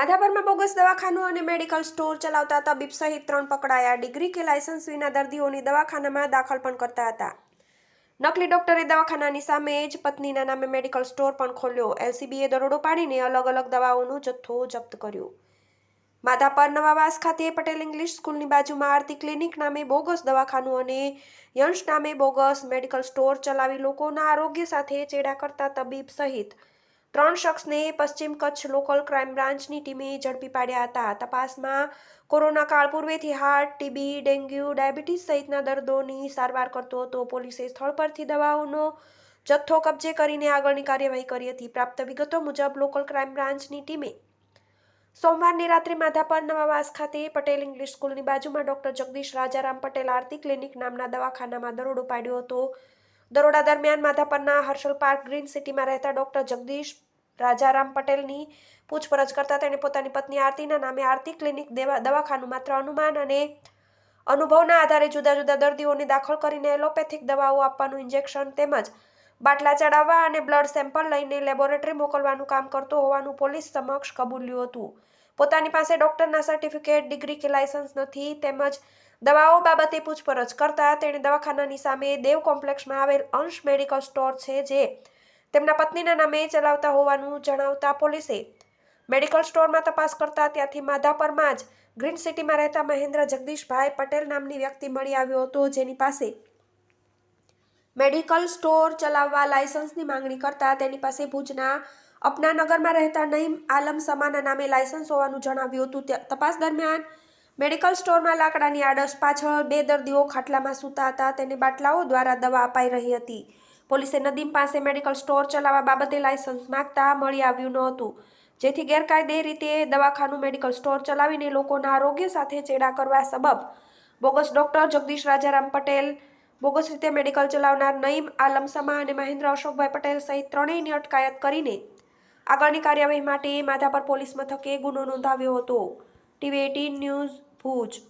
માધાપરમાં bogus દવાખાનું અને medical store ચલાવતા તબીબ સહિત ત્રણ પકડાયા. ડિગ્રી કે લાયસન્સ વિના દર્દીઓની દવાખાનામાં દાખલ પણ કરતા હતા. નકલી ડોક્ટરે દવાખાનાની સામે જ પત્નીના નામે મેડિકલ સ્ટોર પણ ખોલ્યો. એલસીબીએ દરોડો પાડીને અલગ અલગ દવાઓનો જથ્થો જપ્ત કર્યો. માધાપર નવાવાસ ખાતે પટેલ ઇંગ્લિશ સ્કૂલની બાજુમાં આરતી ક્લિનિક નામે બોગસ દવાખાનું અને યંશ નામે બોગસ મેડિકલ સ્ટોર ચલાવી લોકોના આરોગ્ય સાથે ચેડા કરતા તબીબ સહિત ત્રણ શખ્સને પશ્ચિમ કચ્છ લોકલ ક્રાઇમ બ્રાન્ચની ટીમે ઝડપી પાડ્યા હતા. તપાસમાં કોરોના કાળ પૂર્વેથી હાર્ટ, ટીબી, ડેન્ગ્યુ, ડાયાબિટીસ સહિતના દર્દોની સારવાર કરતો હતો. પોલીસે સ્થળ પરથી દવાઓનો જથ્થો કબજે કરીને આગળની કાર્યવાહી કરી હતી. પ્રાપ્ત વિગતો મુજબ, લોકલ ક્રાઇમ બ્રાન્ચની ટીમે સોમવારની રાત્રે માધાપર નવાવાસ ખાતે પટેલ ઇંગ્લિશ સ્કૂલની બાજુમાં ડોક્ટર જગદીશ રાજારામ પટેલ આરતી ક્લિનિક નામના દવાખાનામાં દરોડો પાડ્યો હતો. દરોડા દરમિયાન માધાપરના હર્ષલ પાર્ક ગ્રીન સિટીમાં રહેતા ડોક્ટર જગદીશ રાજારામ પટેલની પૂછપરછ કરતા તેણે પોતાની પત્ની આરતીના નામે આરતી ક્લિનિક દેવા, દવાખાનું માત્ર અનુમાન અને અનુભવના આધારે જુદા જુદા દર્દીઓને દાખલ કરીને એલોપેથિક દવાઓ આપવાનું ઇન્જેક્શન તેમજ બાટલા ચડાવવા અને બ્લડ સેમ્પલ લઈને લેબોરેટરી મોકલવાનું કામ કરતો હોવાનું પોલીસ સમક્ષ કબૂલ્યું હતું. પોતાની પાસે ડોક્ટરના સર્ટિફિકેટ, ડિગ્રી કે લાયસન્સ નથી તેમજ દવાઓ બાબતે પૂછપરછ કરતા તેણે દવાખાનાની સામે દેવ કોમ્પ્લેક્સમાં આવેલ અંશ મેડિકલ સ્ટોર છે જે તેમના પત્નીના નામે ચલાવતા હોવાનું જણાવતા પોલીસે મેડિકલ સ્ટોરમાં તપાસ કરતા ત્યાંથી માધાપરમાં જ ગ્રીન સિટીમાં રહેતા મહેન્દ્ર જગદીશભાઈ પટેલ નામની વ્યક્તિ મળી આવ્યો હતો જેની પાસે મેડિકલ સ્ટોર ચલાવવા લાયસન્સની માંગણી કરતા તેની પાસે ભુજના અપનાનગરમાં રહેતા નઈમ આલમ સમાના નામે લાયસન્સ હોવાનું જણાવ્યું હતું. તપાસ દરમિયાન મેડિકલ સ્ટોરમાં લાકડાની આડસ પાછળ બે દર્દીઓ ખાટલામાં સૂતા હતા. તેને બાટલાઓ દ્વારા દવા અપાઈ રહી હતી. પોલીસે નદીમ પાસે મેડિકલ સ્ટોર ચલાવવા બાબતે લાયસન્સ માગતા મળી આવ્યું ન હતું જેથી ગેરકાયદે રીતે દવાખાનું મેડિકલ સ્ટોર ચલાવીને લોકોના આરોગ્ય સાથે ચેડા કરવા સબબ bogus doctor Jagdish Rajaram Patel, bogus રીતે મેડિકલ ચલાવનાર નઈમ આલમ સમા અને મહેન્દ્ર અશોકભાઈ પટેલ સહિત ત્રણેયની અટકાયત કરીને આગળની કાર્યવાહી માટે માધાપર પોલીસ મથકે ગુનો નોંધાવ્યો હતો. TV eighteen news Bhuj